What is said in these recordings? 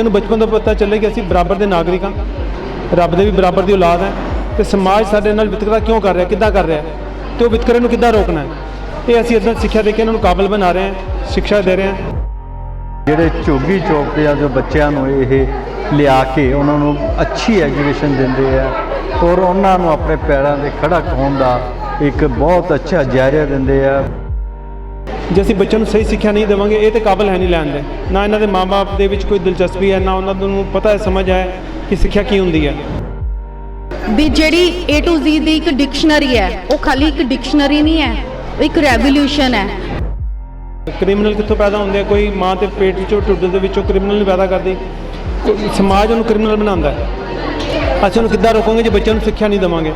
ਸਾਨੂੰ ਬਚਪਨ ਤੋਂ ਪਤਾ ਚੱਲੇ ਕਿ ਅਸੀਂ ਬਰਾਬਰ ਦੇ ਨਾਗਰਿਕ ਹਾਂ। ਰੱਬ ਦੇ ਵੀ ਬਰਾਬਰ ਦੀ ਔਲਾਦ ਹੈ ਤੇ ਸਮਾਜ ਸਾਡੇ ਨਾਲ ਵਿਤਕਰਾ ਕਿਉਂ ਕਰ ਰਿਹਾ, ਕਿੱਦਾਂ ਕਰ ਰਿਹਾ ਹੈ? ਤੇ ਉਹ ਵਿਤਕਰੇ ਨੂੰ ਕਿੱਦਾਂ ਰੋਕਣਾ ਹੈ? ਇਹ ਅਸੀਂ ਇਦਾਂ ਸਿੱਖਿਆ ਦੇ ਕੇ ਇਹਨਾਂ ਨੂੰ ਕਾਬਲ ਬਣਾ ਰਹੇ ਹਾਂ, ਸਿੱਖਿਆ ਦੇ ਰਹੇ ਹਾਂ। ਜਿਹੜੇ ਝੋਗੀ ਚੌਕ ਦੇ ਆ ਜੋ ਬੱਚਿਆਂ ਨੂੰ ਇਹ ਲਿਆ ਕੇ ਉਹਨਾਂ ਨੂੰ ਅੱਛੀ ਐਜੂਕੇਸ਼ਨ ਦਿੰਦੇ ਆ ਔਰ ਉਹਨਾਂ ਨੂੰ ਆਪਣੇ ਪੈਰਾਂ 'ਤੇ ਖੜਾ ਹੋਣ ਦਾ ਇੱਕ ਬਹੁਤ ਅੱਛਾ ਜਾਇਜ਼ਾ ਦਿੰਦੇ ਆ। ਜੇ ਅਸੀਂ ਬੱਚਿਆਂ ਨੂੰ ਸਹੀ ਸਿੱਖਿਆ ਨਹੀਂ ਦੇਵਾਂਗੇ ਇਹ ਤੇ ਕਾਬਲ ਹੈ ਨਹੀਂ ਲੈਣ ਦੇ। ਨਾ ਇਹਨਾਂ ਦੇ ਮਾਪੇ ਦੇ ਵਿੱਚ ਕੋਈ ਦਿਲਚਸਪੀ ਹੈ ਨਾ ਉਹਨਾਂ ਨੂੰ ਪਤਾ ਹੈ ਸਮਝ ਹੈ ਕਿ ਸਿੱਖਿਆ ਕੀ ਹੁੰਦੀ ਹੈ। ਵੀ ਜਿਹੜੀ A to Z ਦੀ ਇੱਕ ਡਿਕਸ਼ਨਰੀ ਹੈ ਉਹ ਖਾਲੀ ਇੱਕ ਡਿਕਸ਼ਨਰੀ ਨਹੀਂ ਹੈ ਉਹ ਇੱਕ ਰੈਵੋਲੂਸ਼ਨ ਹੈ। ਕ੍ਰਿਮੀਨਲ ਕਿੱਥੋਂ ਪੈਦਾ ਹੁੰਦੇ ਆ? ਕੋਈ ਮਾਂ ਤੇ ਪੇਟ ਵਿੱਚੋਂ ਢੁੱਡ ਦੇ ਵਿੱਚੋਂ ਕ੍ਰਿਮੀਨਲ ਨਹੀਂ ਪੈਦਾ ਕਰਦੀ। ਕੋਈ ਸਮਾਜ ਉਹਨੂੰ ਕ੍ਰਿਮੀਨਲ ਬਣਾਉਂਦਾ ਹੈ। ਅਸੀਂ ਉਹਨੂੰ ਕਿੱਦਾਂ ਰੋਕਾਂਗੇ ਜੇ ਬੱਚਿਆਂ ਨੂੰ ਸਿੱਖਿਆ ਨਹੀਂ ਦੇਵਾਂਗੇ?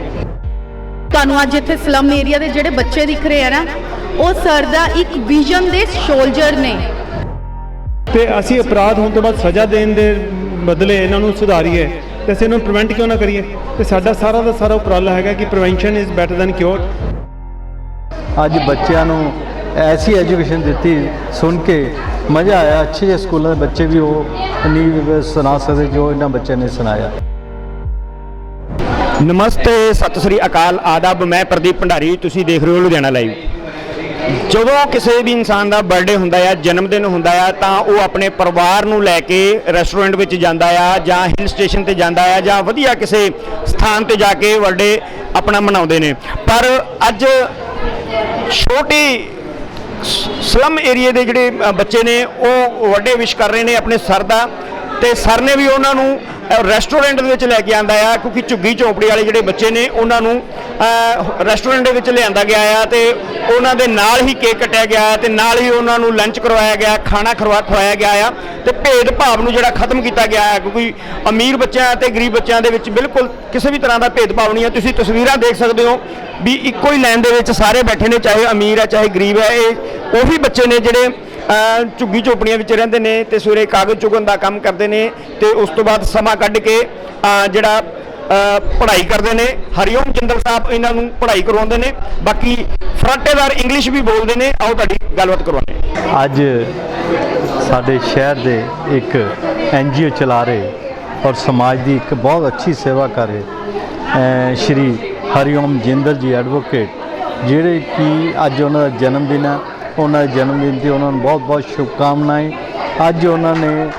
ਤੁਹਾਨੂੰ ਅੱਜ ਇੱਥੇ ਸਲਮ ਏਰੀਆ ਦੇ ਜਿਹੜੇ ਬੱਚੇ ਦਿਖ ਰਹੇ ਆ ਨਾ ਉਹ ਸਰ ਦਾ ਇੱਕ ਵਿਜ਼ਨ ਦੇ ਸੋਲਜਰ ਨੇ। ਤੇ ਅਸੀਂ ਅਪਰਾਧ ਹੋਣ ਤੋਂ ਬਾਅਦ ਸਜ਼ਾ ਦੇਣ ਦੇ ਬਦਲੇ ਇਹਨਾਂ ਨੂੰ ਸੁਧਾਰੀਏ ਤੇ ਅਸੀਂ ਇਹਨਾਂ ਨੂੰ ਪ੍ਰੀਵੈਂਟ ਕਿਉਂ ਨਾ ਕਰੀਏ? ਤੇ ਸਾਡਾ ਸਾਰਾ ਦਾ ਸਾਰਾ ਉਪਰਾਲਾ ਹੈਗਾ ਕਿ prevention is better than cure ਅੱਜ ਬੱਚਿਆਂ ਨੂੰ ਐਸੀ ਐਜੂਕੇਸ਼ਨ ਦਿੱਤੀ ਸੁਣ ਕੇ ਮਜ਼ਾ ਆਇਆ। ਅੱਛੇ ਜਿਹੇ ਸਕੂਲਾਂ ਦੇ ਬੱਚੇ ਵੀ ਉਹ ਨਹੀਂ ਸੁਣਾ ਸਕਦੇ ਜੋ ਇਹਨਾਂ ਬੱਚਿਆਂ ਨੇ ਸੁਣਾਇਆ। ਨਮਸਤੇ ਸਤਿ ਸ੍ਰੀ ਅਕਾਲ ਆਦਾਬ ਮੈਂ ਪ੍ਰਦੀਪ ਭੰਡਾਰੀ ਤੁਸੀਂ ਦੇਖ ਰਹੇ ਹੋ ਲੁਧਿਆਣਾ ਲਾਈਵ ਜਦੋਂ ਕਿਸੇ ਵੀ ਇਨਸਾਨ ਦਾ ਬਰਥਡੇ ਹੁੰਦਾ ਆ, ਜਨਮ ਦਿਨ ਹੁੰਦਾ ਆ, ਤਾਂ ਉਹ ਆਪਣੇ ਪਰਿਵਾਰ ਨੂੰ ਲੈ ਕੇ ਰੈਸਟੋਰੈਂਟ ਵਿੱਚ ਜਾਂਦਾ ਆ ਜਾਂ ਹਿਲ ਸਟੇਸ਼ਨ ਤੇ ਜਾਂਦਾ ਆ ਜਾਂ ਵਧੀਆ ਕਿਸੇ ਸਥਾਨ ਤੇ ਜਾ ਕੇ ਬਰਥਡੇ ਆਪਣਾ ਮਨਾਉਂਦੇ ਨੇ। ਪਰ ਅੱਜ ਛੋਟੀ ਸਲਮ ਏਰੀਏ ਦੇ ਜਿਹੜੇ ਬੱਚੇ ਨੇ, ਉਹ ਵੱਡੇ ਵਿਸ਼ ਕਰ ਰਹੇ ਨੇ ਆਪਣੇ ਸਰ ਦਾ। ਤੇ ਸਰ ਨੇ ਵੀ ਉਹਨਾਂ ਨੂੰ ਰੈਸਟੋਰੈਂਟ ਦੇ ਵਿੱਚ ਲੈ ਕੇ ਆਂਦਾ ਆ, ਕਿਉਂਕਿ ਝੁੱਗੀ ਝੋਪੜੀ ਵਾਲੇ ਜਿਹੜੇ ਬੱਚੇ ਨੇ, ਉਹਨਾਂ ਨੂੰ ਰੈਸਟੋਰੈਂਟ ਦੇ ਵਿੱਚ ਲਿਆਂਦਾ ਗਿਆ ਆ ਤੇ ਉਹਨਾਂ ਦੇ ਨਾਲ ਹੀ ਕੇਕ ਕੱਟਿਆ ਗਿਆ ਆ ਤੇ ਨਾਲ ਹੀ ਉਹਨਾਂ ਨੂੰ ਲੰਚ ਕਰਵਾਇਆ ਗਿਆ, ਖਾਣਾ ਖਰਵਾ, ਖਵਾਇਆ ਗਿਆ ਆ ਤੇ ਭੇਦ ਭਾਵ ਨੂੰ ਜਿਹੜਾ ਖਤਮ ਕੀਤਾ ਗਿਆ ਹੈ ਕਿਉਂਕਿ ਅਮੀਰ ਬੱਚਿਆਂ ਤੇ ਗਰੀਬ ਬੱਚਿਆਂ ਦੇ ਵਿੱਚ ਬਿਲਕੁਲ ਕਿਸੇ ਵੀ ਤਰ੍ਹਾਂ ਦਾ ਭੇਦ ਭਾਵ ਨਹੀਂ ਹੈ ਤੁਸੀਂ ਤਸਵੀਰਾਂ ਦੇਖ ਸਕਦੇ ਹੋ ਵੀ ਇੱਕੋ ਹੀ ਲਾਈਨ ਦੇ ਵਿੱਚ ਸਾਰੇ ਬੈਠੇ ਨੇ, ਚਾਹੇ ਅਮੀਰ ਹੈ ਚਾਹੇ ਗਰੀਬ ਹੈ ਇਹ ਉਹੀ ਬੱਚੇ ਨੇ ਜਿਹੜੇ ਝੁੱਗੀ ਝੋਪੜੀਆਂ ਵਿੱਚ ਰਹਿੰਦੇ ਨੇ ਤੇ ਸਵੇਰੇ ਕਾਗਜ਼ ਚੁਗਣ ਦਾ ਕੰਮ ਕਰਦੇ ਨੇ ਤੇ ਉਸ ਤੋਂ ਬਾਅਦ ਸਮਾਂ ਕੱਢ ਕੇ ਜਿਹੜਾ ਪੜ੍ਹਾਈ ਕਰਦੇ ਨੇ। ਹਰੀਓਮ ਜਿੰਦਲ ਸਾਹਿਬ ਇਹਨਾਂ ਨੂੰ ਪੜ੍ਹਾਈ ਕਰਵਾਉਂਦੇ ਨੇ। ਬਾਕੀ ਫਰਾਟੇਦਾਰ ਇੰਗਲਿਸ਼ ਵੀ ਬੋਲਦੇ ਨੇ। ਆਓ ਤੁਹਾਡੀ ਗੱਲਬਾਤ ਕਰਵਾਉਂਦੇ ਅੱਜ ਸਾਡੇ ਸ਼ਹਿਰ ਦੇ ਇੱਕ ਐਨਜੀਓ ਚਲਾ ਰਹੇ ਔਰ ਸਮਾਜ ਦੀ ਇੱਕ ਬਹੁਤ ਅੱਛੀ ਸੇਵਾ ਕਰ ਰਹੇ, ਅਹ, ਸ਼੍ਰੀ ਹਰੀਓਮ ਜਿੰਦਲ ਜੀ ਐਡਵੋਕੇਟ, ਜਿਹੜੇ ਕਿ ਅੱਜ ਉਹਨਾਂ ਦਾ ਜਨਮ ਦਿਨ ਹੈ ਉਹਨਾਂ ਦੇ ਜਨਮ ਦਿਨ ਤੇ ਉਹਨਾਂ ਨੂੰ ਬਹੁਤ ਬਹੁਤ ਸ਼ੁਭਕਾਮਨਾਵਾਂ। ਅੱਜ ਉਹਨਾਂ ਨੇ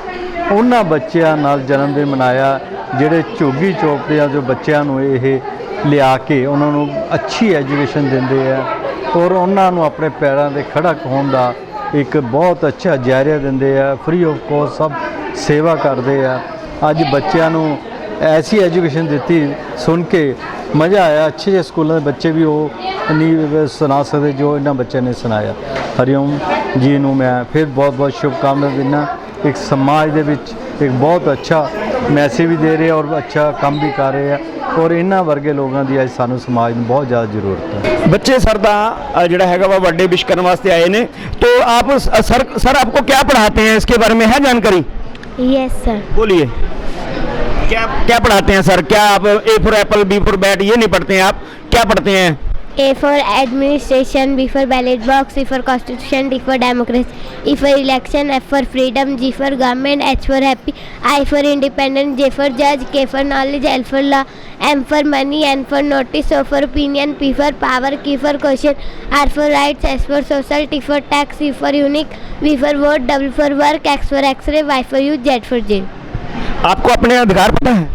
ਉਹਨਾਂ ਬੱਚਿਆਂ ਨਾਲ ਜਨਮ ਦਿਨ ਮਨਾਇਆ, ਜਿਹੜੇ ਝੋਗੀ ਚੋਪੜਿਆਂ ਜੋ ਬੱਚਿਆਂ ਨੂੰ ਇਹ ਲਿਆ ਕੇ ਉਹਨਾਂ ਨੂੰ ਅੱਛੀ ਐਜੂਕੇਸ਼ਨ ਦਿੰਦੇ ਆ ਔਰ ਉਹਨਾਂ ਨੂੰ ਆਪਣੇ ਪੈਰਾਂ 'ਤੇ ਖੜਾ ਹੋਣ ਦਾ ਇੱਕ ਬਹੁਤ ਅੱਛਾ ਜਾਇਜ਼ਾ ਦਿੰਦੇ ਆ। ਫ੍ਰੀ ਆਫ ਕੋਸਟ ਸਭ ਸੇਵਾ ਕਰਦੇ ਆ। ਅੱਜ ਬੱਚਿਆਂ ਨੂੰ ਐਸੀ ਐਜੂਕੇਸ਼ਨ ਦਿੱਤੀ ਸੁਣ ਕੇ ਮਜ਼ਾ ਆਇਆ ਅੱਛੇ ਜਿਹੇ ਸਕੂਲਾਂ ਦੇ ਬੱਚੇ ਵੀ ਉਹ ਨਹੀਂ ਸੁਣਾ ਸਕਦੇ ਜੋ ਇਹਨਾਂ ਬੱਚਿਆਂ ਨੇ ਸੁਣਾਇਆ ਹਰੀਓਮ ਜੀ ਨੂੰ ਮੈਂ ਫਿਰ ਬਹੁਤ ਬਹੁਤ ਸ਼ੁਭਕਾਮਨਾਵਾਂ ਦਿੰਦਾ ਇੱਕ ਸਮਾਜ ਦੇ ਵਿੱਚ ਇੱਕ ਬਹੁਤ ਅੱਛਾ ਮੈਸੇਜ ਵੀ ਦੇ ਰਹੇ ਆ ਔਰ ਅੱਛਾ ਕੰਮ ਵੀ ਕਰ ਰਹੇ ਆ ਔਰ ਇਹਨਾਂ ਵਰਗੇ ਲੋਕਾਂ ਦੀ ਅੱਜ ਸਾਨੂੰ ਸਮਾਜ ਨੂੰ ਬਹੁਤ ਜ਼ਿਆਦਾ ਜ਼ਰੂਰਤ ਹੈ बच्चे सर का अ, ਜਿਹੜਾ ਹੈਗਾ ਵਾ बर्थडे विश करने वास्ते आए ने तो आप अ, सर सर आपको क्या पढ़ाते हैं इसके बारे में है जानकारी यस सर बोलिए क्या? क्या पढ़ाते हैं सर? क्या आप A for apple B for bat ये नहीं पढ़ते हैं आप? क्या पढ़ते हैं? A for administration B for ballot box C for constitution D for democracy E for election F for freedom G for government H for happy I for independent J for जज K for knowledge L for law M for money N for notice O for opinion P for power Q for question R for rights S for social T for tax U for unique V for vote W for work X for X ray Y for you Z for Z आपको अपने अधिकार पता है?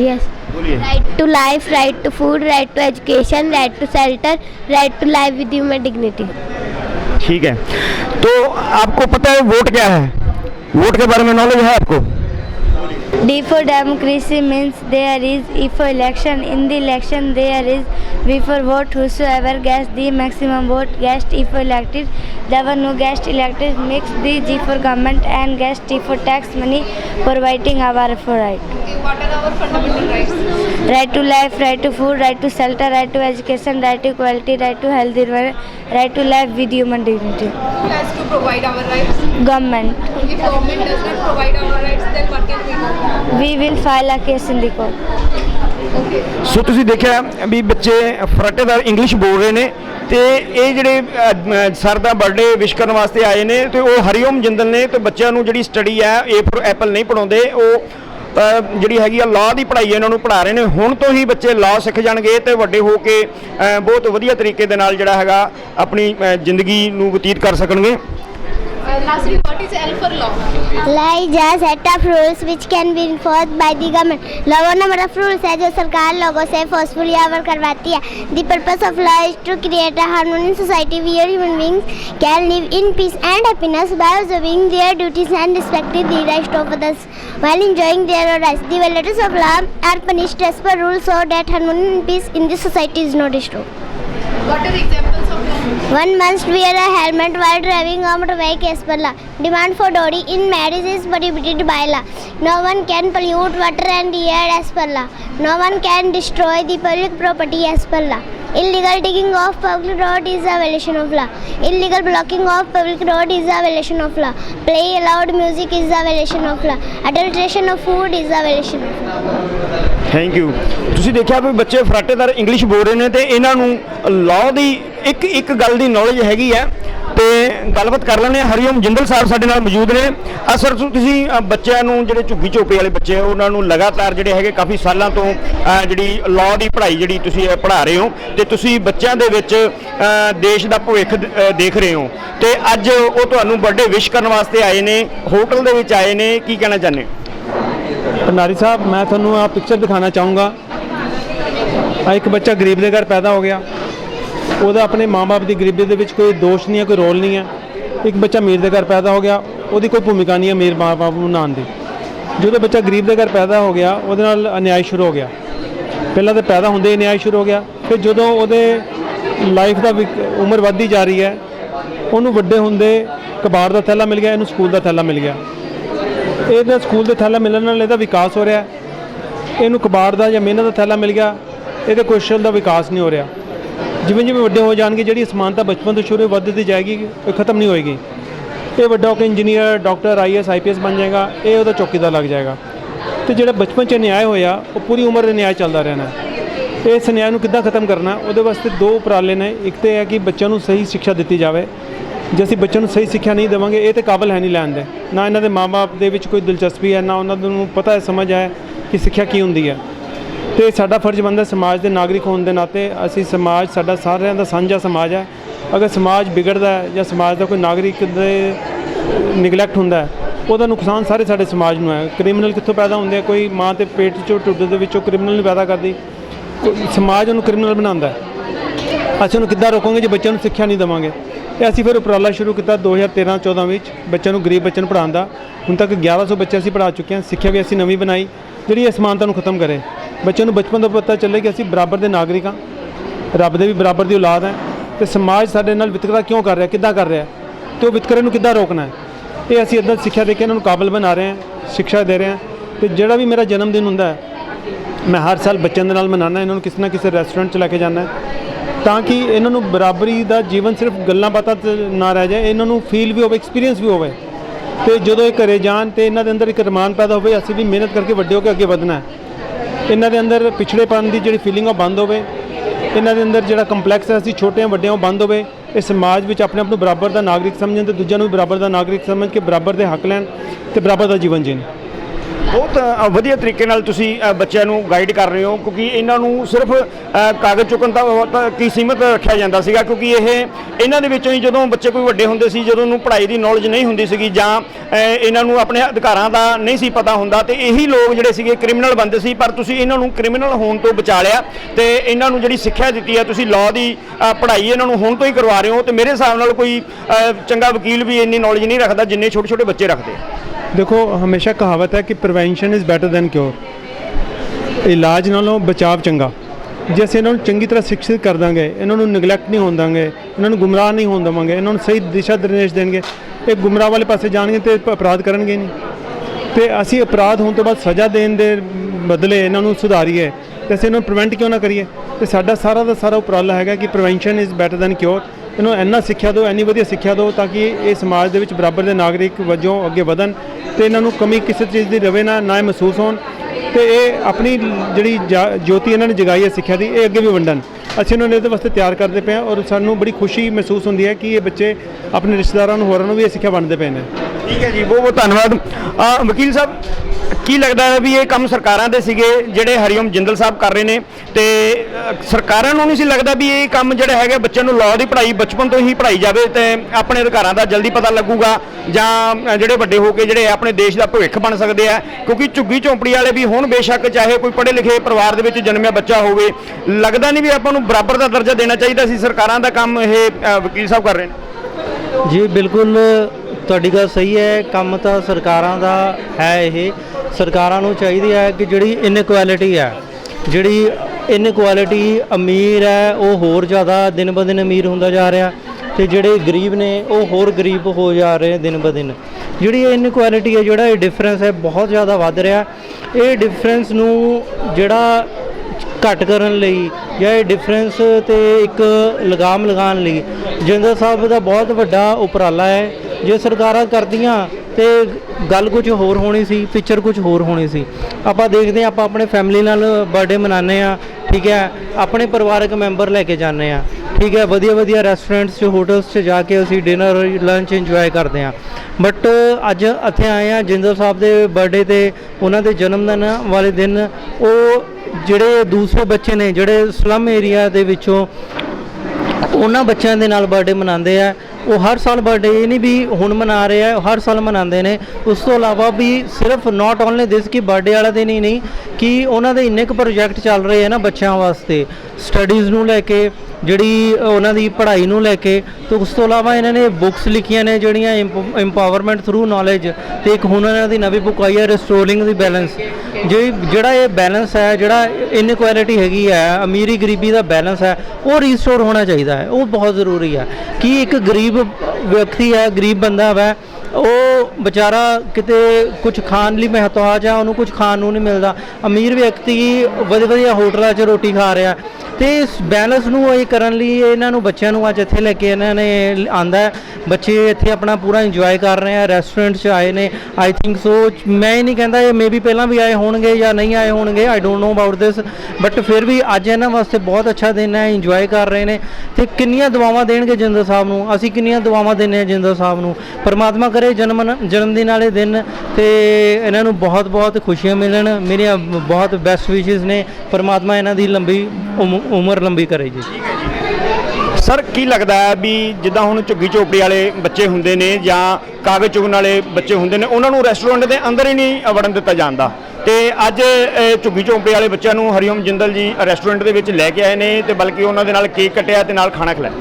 Yes right to life right to food right to education right to shelter right to life with human dignity ठीक है। तो आपको पता है वोट क्या है? वोट के बारे में नॉलेज है आपको? D for democracy means there is E for election. In the election there is V for vote. Whosoever gets the maximum vote gets E for elected. The one who gets elected makes the G for government and gets T for tax money providing our for right. What are our fundamental rights? Right to life, right to food, right to shelter, right to education, right to equality, right to healthy environment, right to life with human dignity. Who has to provide our rights? Government. If government does not provide our rights, then what can we do? We will file a case in the court. ਸੋ ਤੁਸੀਂ ਦੇਖਿਆ ਵੀ ਬੱਚੇ ਫਰਾਟੇਦਾਰ English ਬੋਲ ਰਹੇ ਨੇ ਤੇ ਇਹ ਜਿਹੜੇ ਅ, ਮ, ਸਰ ਦਾ ਬਰਥਡੇ ਵਿਸ਼ ਕਰਨ ਵਾਸਤੇ ਆਏ ਨੇ ਤੇ ਉਹ ਹਰੀਓਮ ਜਿੰਦਲ ਨੇ ਤੇ ਬੱਚਿਆਂ ਨੂੰ ਜਿਹੜੀ ਸਟੱਡੀ ਹੈ ਏ ਫॉर ਐਪਲ ਨਹੀਂ ਪੜਾਉਂਦੇ ਉਹ ਅ, ਜਿਹੜੀ ਹੈਗੀ ਆ ਲਾਅ ਦੀ ਪੜ੍ਹਾਈ ਇਹਨਾਂ ਨੂੰ ਪੜ੍ਹਾ ਰਹੇ ਨੇ ਹੁਣ ਤੋਂ ਹੀ ਬੱਚੇ ਲਾਅ ਸਿੱਖ ਜਾਣਗੇ ਤੇ ਵੱਡੇ ਹੋ ਕੇ ਅ, ਬਹੁਤ ਵਧੀਆ ਤਰੀਕੇ ਦੇ ਨਾਲ ਜਿਹੜਾ ਹੈਗਾ ਆਪਣੀ ਅ, ਜ਼ਿੰਦਗੀ ਨੂੰ ਬਤੀਤ ਕਰ ਸਕਣਗੇ Nasri, what is L for law? Law is a set of rules which can be enforced by the government. Law वो नंबर ऑफ रूल्स है जो सरकार लोगों से फोर्सफुली आवर करवाती है the purpose of law is to create a harmonious society where human beings can live in peace and happiness by observing their duties and respecting the rights of others while enjoying their rights. The violators of law are punished as per rules so that harmony and peace in the society is not disturbed. What are examples? One must wear a helmet while driving a motorbike as per law. Demand for dowry in marriage is prohibited by law. No one can pollute water and air as per law. No one can destroy the public property as per law. Illegal digging of public road is a violation of law. Illegal blocking of public road is a violation of law. Play loud music is a violation of law. Adulteration of food is a violation of law. Thank you ਤੁਸੀਂ ਦੇਖਿਆ ਵੀ ਬੱਚੇ ਫਰਾਟੇਦਾਰ English ਬੋਲ ਰਹੇ ਨੇ ਤੇ ਇਹਨਾਂ ਨੂੰ law ਦੀ ਇੱਕ ਇੱਕ ਗੱਲ ਦੀ ਨੌਲੇਜ ਹੈਗੀ ਹੈ ਤੇ ਗੱਲਬਾਤ ਕਰ ਲੈਂਦੇ ਹਾਂ। ਹਰੀਓਮ ਜਿੰਦਲ ਸਾਹਿਬ ਸਾਡੇ ਨਾਲ ਮੌਜੂਦ ਨੇ। ਆ ਤੁਸੀਂ ਬੱਚਿਆਂ ਨੂੰ ਜਿਹੜੇ ਝੁੱਗੀ ਝੋਪੜੀ ਵਾਲੇ ਬੱਚੇ ਉਹਨਾਂ ਨੂੰ ਲਗਾਤਾਰ ਜਿਹੜੇ ਹੈਗੇ ਕਾਫੀ ਸਾਲਾਂ ਤੋਂ ਜਿਹੜੀ ਲਾਅ ਦੀ ਪੜ੍ਹਾਈ ਜਿਹੜੀ ਤੁਸੀਂ ਪੜ੍ਹਾ ਰਹੇ ਹੋ ਤੇ ਤੁਸੀਂ ਬੱਚਿਆਂ ਦੇ ਵਿੱਚ ਦੇਸ਼ ਦਾ ਭਵਿੱਖ ਦੇਖ ਰਹੇ ਹੋ। ਤੇ ਅੱਜ ਉਹ ਤੁਹਾਨੂੰ ਬਰਥਡੇ ਵਿਸ਼ ਕਰਨ ਵਾਸਤੇ ਆਏ ਨੇ ਹੋਟਲ ਦੇ ਵਿੱਚ ਆਏ ਨੇ, ਕੀ ਕਹਿਣਾ ਚਾਹੁੰਦੇ ਭੰਡਾਰੀ ਸਾਹਿਬ, ਮੈਂ ਤੁਹਾਨੂੰ ਆ ਪਿਕਚਰ ਦਿਖਾਣਾ ਚਾਹੂੰਗਾ। ਆ ਇੱਕ ਬੱਚਾ ਗਰੀਬ ਦੇ ਘਰ ਪੈਦਾ ਹੋ ਗਿਆ। ਉਹਦਾ ਆਪਣੇ ਮਾਪੇ ਦੀ ਗਰੀਬੀ ਦੇ ਵਿੱਚ ਕੋਈ ਦੋਸ਼ ਨਹੀਂ ਹੈ, ਕੋਈ ਰੋਲ ਨਹੀਂ ਹੈ। ਇੱਕ ਬੱਚਾ ਅਮੀਰ ਦੇ ਘਰ ਪੈਦਾ ਹੋ ਗਿਆ, ਉਹਦੀ ਕੋਈ ਭੂਮਿਕਾ ਨਹੀਂ ਹੈ ਅਮੀਰ ਮਾਪੇ ਨੂੰ ਬਣਾਉਣ ਦੀ। ਜਦੋਂ ਬੱਚਾ ਗਰੀਬ ਦੇ ਘਰ ਪੈਦਾ ਹੋ ਗਿਆ, ਉਹਦੇ ਨਾਲ ਅਨਿਆਇ ਸ਼ੁਰੂ ਹੋ ਗਿਆ। ਪਹਿਲਾਂ ਤਾਂ ਪੈਦਾ ਹੁੰਦੇ ਹੀ ਅਨਿਆਏ ਸ਼ੁਰੂ ਹੋ ਗਿਆ, ਫਿਰ ਜਦੋਂ ਉਹਦੇ ਲਾਈਫ ਦਾ ਵਿਕ- ਉਮਰ ਵੱਧਦੀ ਜਾ ਰਹੀ ਹੈ, ਉਹਨੂੰ ਵੱਡੇ ਹੁੰਦੇ ਕਬਾੜ ਦਾ ਥੈਲਾ ਮਿਲ ਗਿਆ, ਇਹਨੂੰ ਸਕੂਲ ਦਾ ਥੈਲਾ ਮਿਲ ਗਿਆ। ਇਹਦਾ ਸਕੂਲ ਦੇ ਥੈਲਾ ਮਿਲਣ ਨਾਲ ਇਹਦਾ ਵਿਕਾਸ ਹੋ ਰਿਹਾ। ਇਹਨੂੰ ਕਬਾੜ ਦਾ ਜਾਂ ਮਿਹਨਤ ਦਾ ਥੈਲਾ ਮਿਲ ਗਿਆ, ਇਹਦੇ ਕੌਸ਼ਲ ਦਾ ਵਿਕਾਸ ਨਹੀਂ ਹੋ ਰਿਹਾ। ਜਿਵੇਂ ਜਿਵੇਂ ਵੱਡੇ ਹੋ ਜਾਣਗੇ, ਜਿਹੜੀ ਸਮਾਨਤਾ ਬਚਪਨ ਤੋਂ ਸ਼ੁਰੂ ਵੱਧਦੀ ਜਾਏਗੀ, ਇਹ ਖਤਮ ਨਹੀਂ ਹੋਏਗੀ। ਇਹ ਵੱਡਾ ਹੋ ਕੇ ਇੰਜੀਨੀਅਰ ਡਾਕਟਰ ਆਈਐਸ ਆਈਪੀਐਸ ਬਣ ਜਾਏਗਾ, ਇਹ ਉਹਦਾ ਚੌਕੀਦਾਰ ਲੱਗ ਜਾਏਗਾ। ਤੇ ਜਿਹੜਾ ਬਚਪਨ 'ਚ ਨਿਆਂ ਹੋਇਆ, ਉਹ ਪੂਰੀ ਉਮਰ ਦੇ ਨਿਆਂ ਚੱਲਦਾ ਰਹਿਣਾ। ਹੈ। ਇਸ ਨਿਆਂ ਨੂੰ ਕਿੱਦਾਂ ਖਤਮ ਕਰਨਾ, ਉਹਦੇ ਵਾਸਤੇ ਦੋ ਉਪਰਾਲੇ ਨੇ। ਇੱਕ ਤੇ ਹੈ ਕਿ ਬੱਚਿਆਂ ਨੂੰ ਸਹੀ ਸਿੱਖਿਆ ਦਿੱਤੀ ਜਾਵੇ। ਜੇ ਅਸੀਂ ਬੱਚਿਆਂ ਨੂੰ ਸਹੀ ਸਿੱਖਿਆ ਨਹੀਂ ਦੇਵਾਂਗੇ, ਇਹ ਤੇ ਕਾਬਲ ਹੈ ਨਹੀਂ ਲੈਣ ਦੇ। ਨਾ ਇਹਨਾਂ ਦੇ ਮਾਪੇ ਦੇ ਵਿੱਚ ਕੋਈ ਦਿਲਚਸਪੀ ਹੈ, ਨਾ ਉਹਨਾਂ ਨੂੰ ਪਤਾ ਹੈ, ਸਮਝ ਹੈ ਕਿ ਸਿੱਖਿਆ ਕੀ ਹੁੰਦੀ ਹੈ। ਤੇ ਸਾਡਾ ਫਰਜ਼ ਬਣਦਾ ਸਮਾਜ ਦੇ ਨਾਗਰਿਕ ਹੋਣ ਦੇ ਨਾਤੇ ਅਸੀਂ ਸਮਾਜ, ਸਾਡਾ ਸਾਰਿਆਂ ਦਾ ਸਾਂਝਾ ਸਮਾਜ ਹੈ। ਅਗਰ ਸਮਾਜ ਵਿਗੜਦਾ ਹੈ ਜਾਂ ਸਮਾਜ ਦਾ ਕੋਈ ਨਾਗਰਿਕ ਦੇ ਨਿਗਲੈਕਟ ਹੁੰਦਾ ਹੈ, ਉਹਦਾ ਨੁਕਸਾਨ ਸਾਰੇ ਸਾਡੇ ਸਮਾਜ ਨੂੰ ਹੈ। ਕ੍ਰਿਮੀਨਲ ਕਿੱਥੋਂ ਪੈਦਾ ਹੁੰਦੇ ਆ? ਕੋਈ ਮਾਂ ਤੇ ਪੇਟ ਚੋਂ ਢੁੱਡ ਦੇ ਵਿੱਚੋਂ ਕ੍ਰਿਮੀਨਲ ਨਹੀਂ ਪੈਦਾ ਕਰਦੀ। ਕੋਈ ਸਮਾਜ ਉਹਨੂੰ ਕ੍ਰਿਮੀਨਲ ਬਣਾਉਂਦਾ ਹੈ। ਅਸੀਂ ਉਹਨੂੰ ਕਿੱਦਾਂ ਰੋਕਾਂਗੇ ਜੇ ਬੱਚਿਆਂ ਨੂੰ ਸਿੱਖਿਆ ਨਹੀਂ ਦੇਵਾਂਗੇ? ਤੇ ਅਸੀਂ ਫਿਰ ਉਪਰਾਲਾ ਸ਼ੁਰੂ ਕੀਤਾ 2013-14 ਵਿੱਚ, ਬੱਚਿਆਂ ਨੂੰ ਗਰੀਬ ਬੱਚਿਆਂ ਨੂੰ ਪੜ੍ਹਾਉਣ ਦਾ। ਹੁਣ ਤੱਕ 1100 ਬੱਚੇ ਅਸੀਂ ਪੜ੍ਹਾ ਚੁੱਕੇ ਹਾਂ। ਸਿੱਖਿਆ ਵੀ ਅਸੀਂ ਨਵੀਂ ਬਣਾਈ। ਜਿਹੜੀ ਅਸਮਾਨਤਾ ਨੂੰ ਖਤਮ ਕਰੇ। ਬੱਚਿਆਂ ਨੂੰ ਬਚਪਨ ਤੋਂ ਪਤਾ ਚੱਲੇ ਕਿ ਅਸੀਂ ਬਰਾਬਰ ਦੇ ਨਾਗਰਿਕ ਹਾਂ। ਰੱਬ ਦੇ ਵੀ ਬਰਾਬਰ ਦੀ ਔਲਾਦ ਹੈ ਤੇ ਸਮਾਜ ਸਾਡੇ ਨਾਲ ਵਿਤਕਰਾ ਕਿਉਂ ਕਰ ਰਿਹਾ, ਕਿੱਦਾਂ ਕਰ ਰਿਹਾ ਤੇ ਉਹ ਵਿਤਕਰੇ ਨੂੰ ਕਿੱਦਾਂ ਰੋਕਣਾ ਹੈ? ਇਹ ਅਸੀਂ ਇਦਾਂ ਸਿੱਖਿਆ ਦੇ ਕੇ ਇਹਨਾਂ ਨੂੰ ਕਾਬਲ ਬਣਾ ਰਹੇ ਹਾਂ, ਸਿੱਖਿਆ ਦੇ ਰਹੇ ਹਾਂ ਤੇ ਜਿਹੜਾ ਵੀ ਮੇਰਾ ਜਨਮ ਦਿਨ ਹੁੰਦਾ ਹੈ, ਮੈਂ ਹਰ ਸਾਲ ਬੱਚਿਆਂ ਦੇ ਨਾਲ ਮਨਾਉਣਾ ਇਹਨਾਂ ਨੂੰ ਕਿਸੇ ਨਾ ਕਿਸੇ ਰੈਸਟੋਰੈਂਟ 'ਚ ਲੈ ਕੇ ਜਾਣਾ ਤਾਂ ਕਿ ਇਹਨਾਂ ਨੂੰ ਬਰਾਬਰੀ ਦਾ ਜੀਵਨ ਸਿਰਫ ਗੱਲਾਂ ਬਾਤਾਂ 'ਤੇ ਨਾ ਰਹਿ ਜਾਏ, ਇਹਨਾਂ ਨੂੰ ਫੀਲ ਵੀ ਹੋਵੇ ਐਕਸਪੀਰੀਅੰਸ ਵੀ ਹੋਵੇ। ਤੇ ਜਦੋਂ ਇਹ ਘਰੇ ਜਾਣ ਤੇ ਇਹਨਾਂ ਦੇ ਅੰਦਰ ਇੱਕ ਰਮਾਨ ਪੈਦਾ ਹੋਵੇ, ਅਸੀਂ ਵੀ ਮਿਹਨਤ ਕਰਕੇ ਵੱਡੇ ਹੋ ਕੇ ਅੱਗੇ ਵਧਣਾ ਹੈ। ਇਹਨਾਂ ਦੇ ਅੰਦਰ ਪਿਛੜੇਪਨ ਦੀ ਜਿਹੜੀ ਫੀਲਿੰਗ ਉਹ ਬੰਦ ਹੋਵੇ, ਇਹਨਾਂ ਦੇ ਅੰਦਰ ਜਿਹੜਾ ਕੰਪਲੈਕਸ ਹੈ ਅਸੀਂ ਛੋਟੇ ਹਾਂ ਵੱਡੇ ਉਹ ਬੰਦ ਹੋਵੇ, ਇਹ ਸਮਾਜ ਵਿੱਚ ਆਪਣੇ ਆਪ ਨੂੰ ਬਰਾਬਰ ਦਾ ਨਾਗਰਿਕ ਸਮਝਣ ਤੇ ਦੂਜਿਆਂ ਨੂੰ ਬਰਾਬਰ ਦਾ ਨਾਗਰਿਕ ਸਮਝ ਕੇ ਬਰਾਬਰ ਦੇ ਹੱਕ ਲੈਣ ਤੇ ਬਰਾਬਰ ਦਾ ਜੀਵਨ ਜੀਣ। ਬਹੁਤ ਅ, ਵਧੀਆ ਤਰੀਕੇ ਨਾਲ ਤੁਸੀਂ ਅ, ਬੱਚਿਆਂ ਨੂੰ ਗਾਈਡ ਕਰ ਰਹੇ ਹੋ ਕਿਉਂਕਿ ਇਹਨਾਂ ਨੂੰ ਸਿਰਫ ਅ, ਕਾਗਜ਼ ਚੁੱਕਣ ਤੱਕ ਤੱਕ ਹੀ ਸੀਮਿਤ ਰੱਖਿਆ ਜਾਂਦਾ ਸੀਗਾ ਕਿਉਂਕਿ ਇਹ ਇਹਨਾਂ ਦੇ ਵਿੱਚੋਂ ਹੀ ਜਦੋਂ ਬੱਚੇ ਕੋਈ ਵੱਡੇ ਹੁੰਦੇ ਸੀ ਜਦੋਂ ਨੂੰ ਪੜ੍ਹਾਈ ਦੀ ਨੌਲੇਜ ਨਹੀਂ ਹੁੰਦੀ ਸੀਗੀ ਜਾਂ ਅ, ਇਹਨਾਂ ਨੂੰ ਆਪਣੇ ਅਧਿਕਾਰਾਂ ਦਾ ਨਹੀਂ ਸੀ ਪਤਾ ਹੁੰਦਾ ਤੇ ਇਹੀ ਲੋਕ ਜਿਹੜੇ ਸੀਗੇ ਕ੍ਰਿਮੀਨਲ ਬੰਦੇ ਸੀ ਪਰ ਤੁਸੀਂ ਇਹਨਾਂ ਨੂੰ ਕ੍ਰਿਮੀਨਲ ਹੋਣ ਤੋਂ ਬਚਾ ਲਿਆ ਤੇ ਇਹਨਾਂ ਨੂੰ ਜਿਹੜੀ ਸਿੱਖਿਆ ਦਿੱਤੀ ਹੈ ਤੁਸੀਂ ਲਾਅ ਦੀ ਅ, ਪੜ੍ਹਾਈ ਇਹਨਾਂ ਨੂੰ ਹੁਣ ਤੋਂ ਹੀ ਕਰਵਾ ਰਹੇ ਹੋ ਤੇ ਮੇਰੇ ਹਿਸਾਬ ਨਾਲ ਕੋਈ ਅ, ਚੰਗਾ ਵਕੀਲ ਵੀ ਇੰਨੀ ਨੌਲੇਜ ਨਹੀਂ ਰੱਖਦਾ ਜਿੰਨੇ ਛੋਟੇ ਛੋਟੇ ਬੱਚੇ ਰੱਖਦੇ ਆ। ਦੇਖੋ, ਹਮੇਸ਼ਾ ਕਹਾਵਤ ਹੈ ਕਿ prevention is better than cure ਇਲਾਜ ਨਾਲੋਂ ਬਚਾਅ ਚੰਗਾ। ਜੇ ਅਸੀਂ ਇਹਨਾਂ ਨੂੰ ਚੰਗੀ ਤਰ੍ਹਾਂ ਸਿੱਖਿਤ ਕਰ ਦਾਂਗੇ, ਇਹਨਾਂ ਨੂੰ ਨੈਗਲੈਕਟ ਨਹੀਂ ਹੋਣ ਦਾਂਗੇ, ਇਹਨਾਂ ਨੂੰ ਗੁੰਮਰਾਹ ਨਹੀਂ ਹੋਣ ਦੇਵਾਂਗੇ, ਇਹਨਾਂ ਨੂੰ ਸਹੀ ਦਿਸ਼ਾ ਨਿਰਦੇਸ਼ ਦੇਣਗੇ, ਇਹ ਗੁੰਮਰਾਹ ਵਾਲੇ ਪਾਸੇ ਜਾਣਗੇ ਤੇ ਅਪਰਾਧ ਕਰਨਗੇ ਨਹੀਂ। ਤੇ ਅਸੀਂ ਅਪਰਾਧ ਹੋਣ ਤੋਂ ਬਾਅਦ ਸਜ਼ਾ ਦੇਣ ਦੇ ਬਦਲੇ ਇਹਨਾਂ ਨੂੰ ਸੁਧਾਰੀਏ ਤੇ ਅਸੀਂ ਇਹਨਾਂ ਨੂੰ ਪ੍ਰੀਵੈਂਟ ਕਿਉਂ ਨਾ ਕਰੀਏ? ਤੇ ਸਾਡਾ ਸਾਰਾ ਦਾ ਸਾਰਾ ਉਪਰਾਲਾ ਹੈਗਾ ਕਿ prevention is better than cure ਇਹਨੂੰ ਇੰਨਾ ਸਿੱਖਿਆ ਦਿਓ, ਇੰਨੀ ਵਧੀਆ ਸਿੱਖਿਆ ਦਿਓ ਤਾਂ ਕਿ ਇਹ ਸਮਾਜ ਦੇ ਵਿੱਚ ਬਰਾਬਰ ਦੇ ਨਾਗਰਿਕ ਵਜੋਂ ਅੱਗੇ ਵਧਣ ਤੇ ਇਹਨਾਂ ਨੂੰ ਕਮੀ ਕਿਸੇ ਚੀਜ਼ ਦੀ ਰਵੇ ਨਾ ਨਾ ਮਹਿਸੂਸ ਹੋਣ। ਤੇ ਇਹ ਆਪਣੀ ਜਿਹੜੀ ਜਾ- ਜੋਤੀ ਇਹਨਾਂ ਨੇ ਜਗਾਈ ਹੈ ਸਿੱਖਿਆ ਦੀ, ਇਹ ਅੱਗੇ ਵੀ ਵੰਡਣ। ਅਸੀਂ ਉਹਨਾਂ ਨੇ ਇਹਦੇ ਵਾਸਤੇ ਤਿਆਰ ਕਰਦੇ ਪਏ ਹਾਂ ਔਰ ਸਾਨੂੰ ਬੜੀ ਖੁਸ਼ੀ ਮਹਿਸੂਸ ਹੁੰਦੀ ਹੈ ਕਿ ਇਹ ਬੱਚੇ ਆਪਣੇ ਰਿਸ਼ਤੇਦਾਰਾਂ ਨੂੰ, ਹੋਰਾਂ ਨੂੰ ਵੀ ਇਹ ਸਿੱਖਿਆ ਵੰਡਦੇ ਪਏ ਨੇ। ਠੀਕ ਹੈ ਜੀ, ਬਹੁਤ ਬਹੁਤ ਧੰਨਵਾਦ। ਵਕੀਲ ਸਾਹਿਬ, ਕੀ ਲੱਗਦਾ ਹੈ ਵੀ ਇਹ ਕੰਮ ਸਰਕਾਰਾਂ ਦੇ ਸੀਗੇ, ਜਿਹੜੇ ਹਰੀਓਮ ਜਿੰਦਲ ਸਾਹਿਬ ਕਰ ਰਹੇ ਨੇ? ਤੇ ਸਰਕਾਰਾਂ ਨੂੰ ਨਹੀਂ ਸੀ ਲੱਗਦਾ ਵੀ ਇਹ ਕੰਮ ਜਿਹੜਾ ਹੈਗਾ ਬੱਚਿਆਂ ਨੂੰ ਲਾਅ ਦੀ ਪੜ੍ਹਾਈ, ਬਚਪਨ ਤੋਂ ਹੀ ਪੜ੍ਹਾਈ ਜਾਵੇ ਤੇ ਆਪਣੇ ਅਧਿਕਾਰਾਂ ਦਾ ਜਲਦੀ ਪਤਾ ਲੱਗੂਗਾ ਜਾਂ ਜਿਹੜੇ ਵੱਡੇ ਹੋ ਕੇ ਜਿਹੜੇ ਆਪਣੇ ਦੇਸ਼ ਦਾ ਭਵਿੱਖ ਬਣ ਸਕਦੇ ਆ, ਕਿਉਂਕਿ ਝੁੱਗੀ ਝੌਂਪੜੀ ਵਾਲੇ ਵੀ ਹੁਣ ਬੇਸ਼ੱਕ ਚਾਹੇ ਕੋਈ ਪੜ੍ਹੇ ਲਿਖੇ ਪਰਿਵਾਰ ਦੇ ਵਿੱਚ ਜਨਮਿਆ ਬੱਚਾ ਹੋਵੇ, ਲੱਗਦਾ ਨਹੀਂ ਵੀ ਆਪਾਂ ਨੂੰ ਬਰਾਬਰ ਦਾ ਦਰਜਾ ਦੇਣਾ ਚਾਹੀਦਾ ਸੀ, ਸਰਕਾਰਾਂ ਦਾ ਕੰਮ ਇਹ ਵਕੀਲ ਸਾਹਿਬ ਕਰ ਰਹੇ ਨੇ। ਜੀ, ਬਿਲਕੁਲ ਤੁਹਾਡੀ ਗੱਲ ਸਹੀ ਹੈ, ਕੰਮ ਤਾਂ ਸਰਕਾਰਾਂ ਦਾ ਹੈ ਇਹ। ਸਰਕਾਰਾਂ ਨੂੰ ਚਾਹੀਦੀ ਹੈ ਕਿ ਜਿਹੜੀ ਇਨਇਕੁਐਲਿਟੀ ਹੈ, ਜਿਹੜੀ ਇਨਇਕੁਐਲਿਟੀ ਅਮੀਰ ਹੈ, ਉਹ ਹੋਰ ਜ਼ਿਆਦਾ ਦਿਨ ਬ ਦਿਨ ਅਮੀਰ ਹੁੰਦਾ ਜਾ ਰਿਹਾ ਤੇ ਜਿਹੜੇ ਗਰੀਬ ਨੇ, ਉਹ ਹੋਰ ਗਰੀਬ ਹੋ ਜਾ ਰਹੇ ਦਿਨ ਬ ਦਿਨ। ਜਿਹੜੀ ਇਹ ਇਨਕੁਐਲਿਟੀ ਹੈ, ਜਿਹੜਾ ਇਹ ਡਿਫਰੈਂਸ ਹੈ, ਬਹੁਤ ਜ਼ਿਆਦਾ ਵੱਧ ਰਿਹਾ। ਇਹ ਡਿਫਰੈਂਸ ਨੂੰ ਜਿਹੜਾ ਘੱਟ ਕਰਨ ਲਈ ਜਾਂ ਇਹ ਡਿਫਰੈਂਸ ਤੇ ਇੱਕ ਲਗਾਮ ਲਗਾਉਣ ਲਈ ਜਿੰਦਰ ਸਾਹਿਬ ਦਾ ਬਹੁਤ ਵੱਡਾ ਉਪਰਾਲਾ ਹੈ। ਜੇ ਸਰਕਾਰਾਂ ਕਰਦੀਆਂ ਤੇ ਗੱਲ ਕੁਝ ਹੋਰ ਹੋਣੀ ਸੀ ਪਿਕਚਰ ਕੁਝ ਹੋਰ ਹੋਣੀ ਸੀ। ਆਪਾਂ ਦੇਖਦੇ ਹਾਂ, ਆਪਾਂ ਆਪਣੇ ਫੈਮਿਲੀ ਨਾਲ ਬਰਥਡੇ ਮਨਾਉਂਦੇ ਆ ਠੀਕ ਹੈ। ਆਪਣੇ ਪਰਿਵਾਰਕ ਮੈਂਬਰ ਲੈ ਕੇ ਜਾਂਦੇ ਆ ਠੀਕ ਹੈ। ਵਧੀਆ ਵਧੀਆ ਰੈਸਟੋਰੈਂਟਸ 'ਚ ਹੋਟਲਸ 'ਚ ਜਾ ਕੇ ਅਸੀਂ ਡਿਨਰ ਲੰਚ ਇੰਜੋਏ ਕਰਦੇ ਆ ਬਟ uh, ਅੱਜ ਇੱਥੇ ਆਏ ਆ ਜਿੰਦਰ ਸਾਹਿਬ ਦੇ ਬਰਥਡੇ ਤੇ, ਉਹਨਾਂ ਦੇ ਜਨਮ ਦਿਨ ਵਾਲੇ ਦਿਨ, ਉਹ ਜਿਹੜੇ ਦੂਸਰੇ ਬੱਚੇ ਨੇ, ਜਿਹੜੇ ਸਲਮ ਏਰੀਆ ਦੇ ਵਿੱਚੋਂ, ਉਹਨਾਂ ਬੱਚਿਆਂ ਦੇ ਨਾਲ ਬਰਥਡੇ ਮਨਾਉਂਦੇ ਆ। ਉਹ ਹਰ ਸਾਲ ਬਰਥਡੇ ਇਹ ਨਹੀਂ ਵੀ ਹੁਣ ਮਨਾ ਰਹੇ ਆ ਹਰ ਸਾਲ ਮਨਾਉਂਦੇ ਨੇ। ਉਸ ਤੋਂ ਇਲਾਵਾ ਵੀ ਸਿਰਫ ਨਾਟ ਓਨਲੀ ਦਿਸ ਕਿ ਬਰਥਡੇ ਵਾਲਾ ਦਿਨ ਹੀ ਨਹੀਂ, ਕਿ ਉਹਨਾਂ ਦੇ ਇੰਨੇ ਕੁ ਪ੍ਰੋਜੈਕਟ ਚੱਲ ਰਹੇ ਆ ਨਾ ਬੱਚਿਆਂ ਵਾਸਤੇ। ਸਟੱਡੀਜ਼ ਨੂੰ ਲੈ ਕੇ ਜਿਹੜੀ ਉਹਨਾਂ ਦੀ ਪੜ੍ਹਾਈ ਨੂੰ ਲੈ ਕੇ ਤੇ ਉਸ ਤੋਂ ਇਲਾਵਾ ਇਹਨਾਂ ਨੇ ਬੁੱਕਸ ਲਿਖੀਆਂ ਨੇ ਜਿਹੜੀਆਂ ਇੰਪਾਵਰਮੈਂਟ ਥਰੂ ਨੌਲੇਜ ਤੇ ਇੱਕ ਹੁਣ ਇਹਨਾਂ ਦੀ ਨਵੀਂ ਬੁੱਕ ਆਈ ਹੈ ਰਿਸਟੋਰਿੰਗ ਦੀ ਬੈਲੈਂਸ ਜਿਹੜੀ ਜਿਹੜਾ ਇਹ ਬੈਲੈਂਸ ਹੈ, ਜਿਹੜਾ ਇਨਕੁਐਲਿਟੀ ਹੈਗੀ ਹੈ, ਅਮੀਰੀ ਗਰੀਬੀ ਦਾ ਬੈਲੈਂਸ ਹੈ, ਉਹ ਰੀਸਟੋਰ ਹੋਣਾ ਚਾਹੀਦਾ ਹੈ। ਉਹ ਬਹੁਤ ਜ਼ਰੂਰੀ ਹੈ ਕਿ ਇੱਕ ਗਰੀਬ ਵਿਅਕਤੀ ਹੈ, ਗਰੀਬ ਬੰਦਾ ਹੈ ਉਹ ਵਿਚਾਰਾ ਕਿਤੇ ਕੁਝ ਖਾਣ ਲਈ ਮਹਤਾਜ ਆ ਉਹਨੂੰ ਕੁਝ ਖਾਣ ਨੂੰ ਨਹੀਂ ਮਿਲਦਾ। ਅਮੀਰ ਵਿਅਕਤੀ ਵਧੀਆ ਵਧੀਆ ਹੋਟਲਾਂ 'ਚ ਰੋਟੀ ਖਾ ਰਿਹਾ ਤੇ ਇਸ ਬੈਲੈਂਸ ਨੂੰ ਇਹ ਕਰਨ ਲਈ ਇਹਨਾਂ ਨੂੰ ਬੱਚਿਆਂ ਨੂੰ ਅੱਜ ਇੱਥੇ ਲੈ ਕੇ ਇਹਨਾਂ ਨੇ ਆਂਦਾ ਬੱਚੇ ਇੱਥੇ ਆਪਣਾ ਪੂਰਾ ਇੰਜੋਏ ਕਰ ਰਹੇ ਆ ਰੈਸਟੋਰੈਂਟ 'ਚ ਆਏ ਨੇ। ਆਈ ਥਿੰਕ ਸੋ ਮੈਂ ਇਹ ਨਹੀਂ ਕਹਿੰਦਾ ਇਹ ਮੇਬੀ ਪਹਿਲਾਂ ਵੀ ਆਏ ਹੋਣਗੇ ਜਾਂ ਨਹੀਂ ਆਏ ਹੋਣਗੇ I don't know about this but ਫਿਰ ਵੀ ਅੱਜ ਇਹਨਾਂ ਵਾਸਤੇ ਬਹੁਤ ਅੱਛਾ ਦਿਨ ਹੈ ਇੰਜੋਏ ਕਰ ਰਹੇ ਨੇ। ਤੇ ਕਿੰਨੀਆਂ ਦੁਆਵਾਂ ਦੇਣਗੇ ਜਿੰਦਰ ਸਾਹਿਬ ਨੂੰ? ਅਸੀਂ ਕਿੰਨੀਆਂ ਦੁਆਵਾਂ ਦਿੰਦੇ ਹਾਂ ਜਿੰਦਰ ਸਾਹਿਬ ਨੂੰ? ਪਰਮਾਤਮਾ ਕਰੇ ਜਨਮ ਜਨਮ ਦਿਨ ਵਾਲੇ ਦਿਨ ਤੇ ਇਹਨਾਂ ਨੂੰ ਬਹੁਤ ਬਹੁਤ ਖੁਸ਼ੀਆਂ ਮਿਲਣ। ਮੇਰੀਆਂ ਬਹੁਤ ਬੈਸਟ ਵਿਸ਼ੇਸ ਨੇ। ਪਰਮਾਤਮਾ ਇਹਨਾਂ ਦੀ ਲੰਬੀ ਉਮ- ਉਮਰ ਲੰਬੀ ਕਰੇ ਜੀ। ਸਰ, ਕੀ ਲੱਗਦਾ ਹੈ ਵੀ ਜਿੱਦਾਂ ਹੁਣ ਝੁੱਗੀ ਝੋਪੜੀ ਵਾਲੇ ਬੱਚੇ ਹੁੰਦੇ ਨੇ ਜਾਂ ਕਾਗਜ਼ ਚੁਗਣ ਵਾਲੇ ਬੱਚੇ ਹੁੰਦੇ ਨੇ, ਉਹਨਾਂ ਨੂੰ ਰੈਸਟੋਰੈਂਟ ਦੇ ਅੰਦਰ ਹੀ ਨਹੀਂ ਵੜਨ ਦਿੱਤਾ ਜਾਂਦਾ। ਤੇ ਅੱਜ ਝੁੱਗੀ ਝੋਪੜੀ ਵਾਲੇ ਬੱਚਿਆਂ ਨੂੰ ਹਰੀਓਮ ਜਿੰਦਲ ਜੀ ਰੈਸਟੋਰੈਂਟ ਦੇ ਵਿੱਚ ਲੈ ਕੇ ਆਏ ਨੇ ਤੇ ਬਲਕਿ ਉਹਨਾਂ ਦੇ ਨਾਲ ਕੇਕ ਕੱਟਿਆ ਤੇ ਨਾਲ ਖਾਣਾ ਖਿਲਾਇਆ।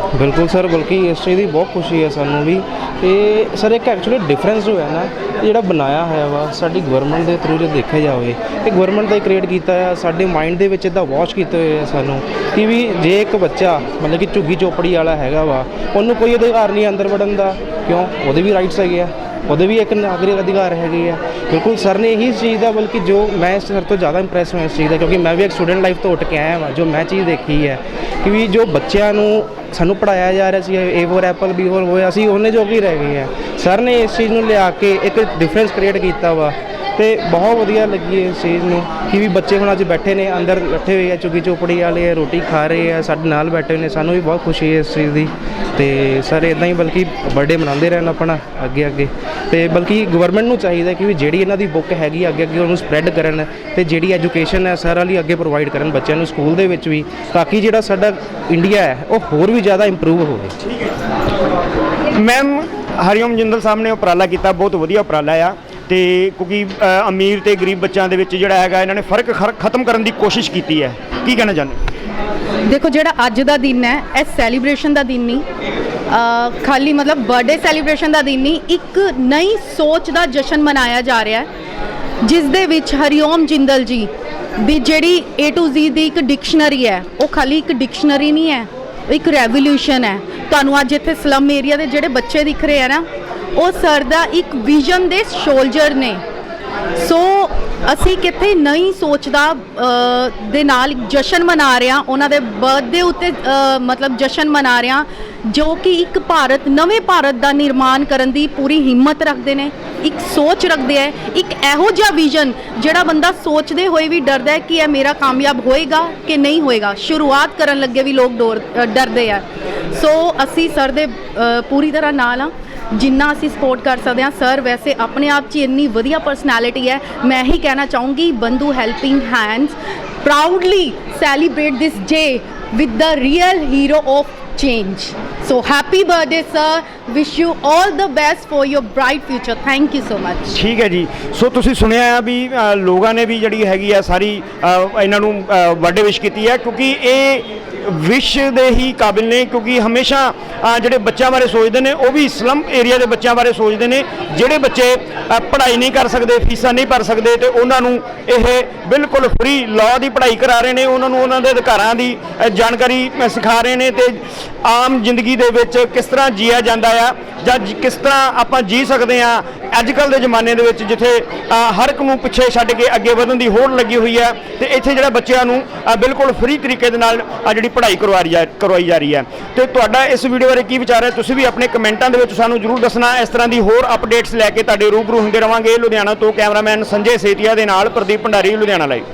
ਬਿਲਕੁਲ ਸਰ, ਬਲਕਿ ਇਸ ਚੀਜ਼ ਦੀ ਬਹੁਤ ਖੁਸ਼ੀ ਹੈ ਸਾਨੂੰ ਵੀ। ਤੇ ਸਰ, ਇੱਕ ਐਕਚੁਅਲੀ ਡਿਫਰੈਂਸ ਜੋ ਹੈ ਨਾ, ਇਹ ਜਿਹੜਾ ਬਣਾਇਆ ਹੋਇਆ ਵਾ, ਸਾਡੀ ਗਵਰਨਮੈਂਟ ਦੇ ਥਰੂ ਜੇ ਦੇਖਿਆ ਜਾਵੇ ਇਹ ਗਵਰਨਮੈਂਟ ਦਾ ਕ੍ਰੀਏਟ ਕੀਤਾ ਆ ਸਾਡੇ ਮਾਈਂਡ ਦੇ ਵਿੱਚ ਇਦਾਂ ਵਾਸ਼ ਕੀਤੇ ਹੋਏ ਆ ਸਾਨੂੰ, ਕਿ ਵੀ ਜੇ ਇੱਕ ਬੱਚਾ, ਮਤਲਬ ਕਿ ਝੁੱਗੀ ਚੋਪੜੀ ਵਾਲਾ ਹੈਗਾ ਵਾ, ਉਹਨੂੰ ਕੋਈ ਅਧਿਕਾਰ ਨਹੀਂ ਅੰਦਰ ਵੜਨ ਦਾ, ਕਿਉਂ? ਉਹਦੇ ਵੀ ਰਾਈਟਸ ਹੈਗੇ ਆ। ਉਹਦੇ ਵੀ ਇੱਕ ਨਾਗਰਿਕ ਅਧਿਕਾਰ ਹੈਗੇ ਆ। ਬਿਲਕੁਲ ਸਰ ਨੇ ਇਹੀ ਚੀਜ਼ ਦਾ ਬਲਕਿ ਜੋ ਮੈਂ ਸਰ ਤੋਂ ਜ਼ਿਆਦਾ ਇੰਪ੍ਰੈਸ ਹੋਇਆ ਇਸ ਚੀਜ਼ ਦਾ, ਕਿਉਂਕਿ ਮੈਂ ਵੀ ਇੱਕ ਸਟੂਡੈਂਟ ਲਾਈਫ ਤੋਂ ਉੱਠ ਕੇ ਆਇਆ ਹਾਂ ਜੋ ਮੈਂ ਚੀਜ਼ ਦੇਖੀ ਹੈ ਕਿ ਵੀ ਜੋ ਬੱਚਿਆਂ ਨੂੰ ਸਾਨੂੰ ਪੜਾਇਆ ਜਾ ਰਿਹਾ ਸੀ A for apple B for ਹੋਇਆ ਅਸੀਂ ਉਹਨੇ ਜੋ ਵੀ ਰਹਿ ਗਏ ਆ। ਸਰ ਨੇ ਇਸ ਚੀਜ਼ ਨੂੰ ਲਿਆ ਕੇ ਇੱਕ ਡਿਫਰੈਂਸ ਕ੍ਰੀਏਟ ਕੀਤਾ ਵਾ ਤੇ ਬਹੁਤ ਵਧੀਆ ਲੱਗੀ ਇਸ ਚੀਜ਼ ਨੂੰ ਕਿ ਵੀ ਬੱਚੇ ਹੁਣ ਅੱਜ ਬੈਠੇ ਨੇ, ਅੰਦਰ ਬੈਠੇ ਹੋਏ ਆ, ਚੁਗੀ ਚੋਪੜੀ ਵਾਲੇ ਆ, ਰੋਟੀ ਖਾ ਰਹੇ ਆ, ਸਾਡੇ ਨਾਲ ਬੈਠੇ ਨੇ, ਸਾਨੂੰ ਵੀ ਬਹੁਤ ਖੁਸ਼ੀ ਹੈ ਇਸ ਚੀਜ਼ ਦੀ। ਤੇ ਸਰ ਇਦਾਂ ਹੀ ਬਲਕਿ ਬਰਥਡੇ ਮਨਾਉਂਦੇ ਰਹਿਣ ਆਪਣਾ ਅੱਗੇ ਅੱਗੇ। ਤੇ ਬਲਕਿ ਗਵਰਨਮੈਂਟ ਨੂੰ ਚਾਹੀਦਾ ਕਿ ਵੀ ਜਿਹੜੀ ਇਹਨਾਂ ਦੀ ਬੁੱਕ ਹੈਗੀ ਅੱਗੇ ਅੱਗੇ ਉਹਨੂੰ ਸਪਰੈਡ ਕਰਨ ਤੇ ਜਿਹੜੀ ਐਜੂਕੇਸ਼ਨ ਹੈ ਸਰ ਵਾਲੀ ਅੱਗੇ ਪ੍ਰੋਵਾਈਡ ਕਰਨ ਬੱਚਿਆਂ ਨੂੰ ਸਕੂਲ ਦੇ ਵਿੱਚ ਵੀ, ਤਾਂ ਕਿ ਜਿਹੜਾ ਸਾਡਾ ਇੰਡੀਆ ਹੈ, ਉਹ ਹੋਰ ਵੀ ਜ਼ਿਆਦਾ ਇੰਪਰੂਵ ਹੋਵੇ। ਮੈਮ ਹਰੀਓਮ ਜਿੰਦਲ ਸਾਹਿਬ ਨੇ ਉਪਰਾਲਾ ਕੀਤਾ, ਬਹੁਤ ਵਧੀਆ ਉਪਰਾਲਾ ਆ। ਤੇ ਕਿਉਂਕਿ ਅ, ਅਮੀਰ ਤੇ ਗਰੀਬ ਬੱਚਿਆਂ ਦੇ ਵਿੱਚ ਜਿਹੜਾ ਹੈਗਾ ਇਹਨਾਂ ਨੇ ਫ਼ਰਕ ਖਰ- ਖਤਮ ਕਰਨ ਦੀ ਕੋਸ਼ਿਸ਼ ਕੀਤੀ ਹੈ। ਕੀ ਕਹਿਣਾ ਚਾਹੁੰਦੇ ਦੇਖੋ ਜਿਹੜਾ ਅੱਜ ਦਾ ਦਿਨ ਹੈ ਇਹ ਸੈਲੀਬ੍ਰੇਸ਼ਨ ਦਾ ਦਿਨ ਨਹੀਂ। ਅ, ਖਾਲੀ ਮਤਲਬ ਬਰਥਡੇ ਸੈਲੀਬ੍ਰੇਸ਼ਨ ਦਾ ਦਿਨ ਨਹੀਂ ਇੱਕ ਨਈ ਸੋਚ ਦਾ ਜਸ਼ਨ ਮਨਾਇਆ ਜਾ ਰਿਹਾ ਹੈ ਜਿਸ ਦੇ ਵਿੱਚ ਹਰੀਓਮ ਜਿੰਦਲ ਜੀ ਦੀ ਜਿਹੜੀ A to Z ਦੀ ਇੱਕ ਡਿਕਸ਼ਨਰੀ ਹੈ ਉਹ ਖਾਲੀ ਇੱਕ ਡਿਕਸ਼ਨਰੀ ਨਹੀਂ ਹੈ ਉਹ ਇੱਕ ਰੈਵੋਲੂਸ਼ਨ ਹੈ। ਤੁਹਾਨੂੰ ਅੱਜ ਇੱਥੇ ਸਲਮ ਏਰੀਆ ਦੇ ਜਿਹੜੇ ਬੱਚੇ ਦਿਖ ਰਹੇ ਆ ਨਾ ਉਹ ਸਰ ਦਾ ਇੱਕ ਵਿਜ਼ਨ ਦੇ ਸ਼ੋਲਜਰ ਨੇ। ਸੋ ਅਸੀਂ ਕਿੱਥੇ ਨਈ ਸੋਚ ਦਾ ਦੇ ਨਾਲ ਜਸ਼ਨ ਮਨਾ ਰਹੇ ਹਾਂ ਉਹਨਾਂ ਦੇ ਬਰਥਡੇ ਉੱਤੇ ਮਤਲਬ ਜਸ਼ਨ ਮਨਾ ਰਹੇ ਹਾਂ ਜੋ ਕਿ ਇੱਕ ਭਾਰਤ, ਨਵੇਂ ਭਾਰਤ ਦਾ ਨਿਰਮਾਣ ਕਰਨ ਦੀ ਪੂਰੀ ਹਿੰਮਤ ਰੱਖਦੇ ਨੇ, ਇੱਕ ਸੋਚ ਰੱਖਦੇ ਹੈ ਇੱਕ ਇਹੋ ਜਿਹਾ ਵਿਜ਼ਨ ਜਿਹੜਾ ਬੰਦਾ ਸੋਚਦੇ ਹੋਏ ਵੀ ਡਰਦਾ ਹੈ ਕਿ ਇਹ ਮੇਰਾ ਕਾਮਯਾਬ ਹੋਏਗਾ ਕਿ ਨਹੀਂ ਹੋਏਗਾ। ਸ਼ੁਰੂਆਤ ਕਰਨ ਲੱਗੇ ਵੀ ਲੋਕ ਡੋਰ- ਡਰਦੇ ਆ ਸੋ ਅਸੀਂ ਸਰ ਦੇ ਪੂਰੀ ਤਰ੍ਹਾਂ ਨਾਲ ਆ। ਜਿੰਨਾ ਅਸੀਂ ਸਪੋਰਟ ਕਰ ਸਕਦੇ ਹਾਂ ਸਰ ਵੈਸੇ ਆਪਣੇ ਆਪ 'ਚ ਹੀ ਇੰਨੀ ਵਧੀਆ ਪਰਸਨੈਲਿਟੀ ਹੈ ਮੈਂ ਹੀ ਕਹਿਣਾ ਚਾਹੂੰਗੀ ਬੰਦੂ helping hands proudly celebrate this day with the real hero of change. So happy birthday, sir. Wish you all the best for your bright future thank you so much. ਠੀਕ ਹੈ ਜੀ। ਸੋ ਤੁਸੀਂ ਸੁਣਿਆ ਆ ਵੀ ਅ, ਲੋਕਾਂ ਨੇ ਵੀ ਜਿਹੜੀ ਹੈਗੀ ਆ ਸਾਰੀ ਅ, ਇਹਨਾਂ ਨੂੰ ਵੱਡੇ ਵਿਸ਼ ਕੀਤੀ ਹੈ ਕਿਉਂਕਿ ਇਹ ਵਿਸ਼ ਦੇ ਹੀ ਕਾਬਿਲ ਨੇ ਕਿਉਂਕਿ ਹਮੇਸ਼ਾ ਅ, ਜਿਹੜੇ ਬੱਚਿਆਂ ਬਾਰੇ ਸੋਚਦੇ ਨੇ ਉਹ ਵੀ ਸਲਮ ਏਰੀਆ ਦੇ ਬੱਚਿਆਂ ਬਾਰੇ ਸੋਚਦੇ ਨੇ। ਜਿਹੜੇ ਬੱਚੇ ਅ, ਪੜ੍ਹਾਈ ਨਹੀਂ ਕਰ ਸਕਦੇ ਫੀਸਾਂ ਨਹੀਂ ਭਰ ਸਕਦੇ ਤੇ ਉਹਨਾਂ ਨੂੰ ਇਹ ਬਿਲਕੁਲ ਫ੍ਰੀ ਲਾਅ ਦੀ ਪੜ੍ਹਾਈ ਕਰਾ ਰਹੇ ਨੇ ਉਹਨਾਂ ਨੂੰ ਉਹਨਾਂ ਦੇ ਅਧਿਕਾਰਾਂ ਦੀ ਅ, ਜਾਣਕਾਰੀ ਅ, ਸਿਖਾ ਰਹੇ ਨੇ ਤੇ ਆਮ ਜ਼ਿੰਦਗੀ ਦੇ ਵਿੱਚ ਕਿਸ ਤਰ੍ਹਾਂ ਜੀਆ ਜਾਂਦਾ ਆ ਜਾਂ ਕਿਸ ਤਰ੍ਹਾਂ ਆਪਾਂ ਜੀ ਸਕਦੇ ਆ ਅੱਜ ਕੱਲ ਦੇ ਜ਼ਮਾਨੇ ਦੇ ਵਿੱਚ ਜਿੱਥੇ ਹਰ ਇੱਕ ਨੂੰ ਪਿੱਛੇ ਛੱਡ ਕੇ ਅੱਗੇ ਵਧਣ ਦੀ ਹੋੜ ਲੱਗੀ ਹੋਈ ਹੈ ਤੇ ਇੱਥੇ ਜਿਹੜਾ ਬੱਚਿਆਂ ਨੂੰ ਬਿਲਕੁਲ ਫ੍ਰੀ ਤਰੀਕੇ ਦੇ ਨਾਲ ਜਿਹੜੀ ਪੜ੍ਹਾਈ ਕਰਵਾਈ ਜਾ ਕਰਵਾਈ ਜਾ ਰਹੀ ਹੈ। ਤੇ ਤੁਹਾਡਾ ਇਸ ਵੀਡੀਓ ਬਾਰੇ ਕੀ ਵਿਚਾਰ ਹੈ? ਤੁਸੀਂ ਵੀ ਆਪਣੇ ਕਮੈਂਟਾਂ ਦੇ ਵਿੱਚ ਸਾਨੂੰ ਜਰੂਰ ਦੱਸਣਾ, ਇਸ ਤਰ੍ਹਾਂ ਦੀ ਹੋਰ ਅਪਡੇਟਸ ਲੈ ਕੇ ਤੁਹਾਡੇ ਰੂਬਰੂ ਹੁੰਦੇ ਰਵਾਂਗੇ। ਲੁਧਿਆਣਾ ਤੋਂ ਕੈਮਰਾਮੈਨ ਸੰਜੇ ਸੇਤੀਆ ਦੇ ਨਾਲ ਪ੍ਰਦੀਪ ਭੰਡਾਰੀ, ਲੁਧਿਆਣਾ ਲਾਈਵ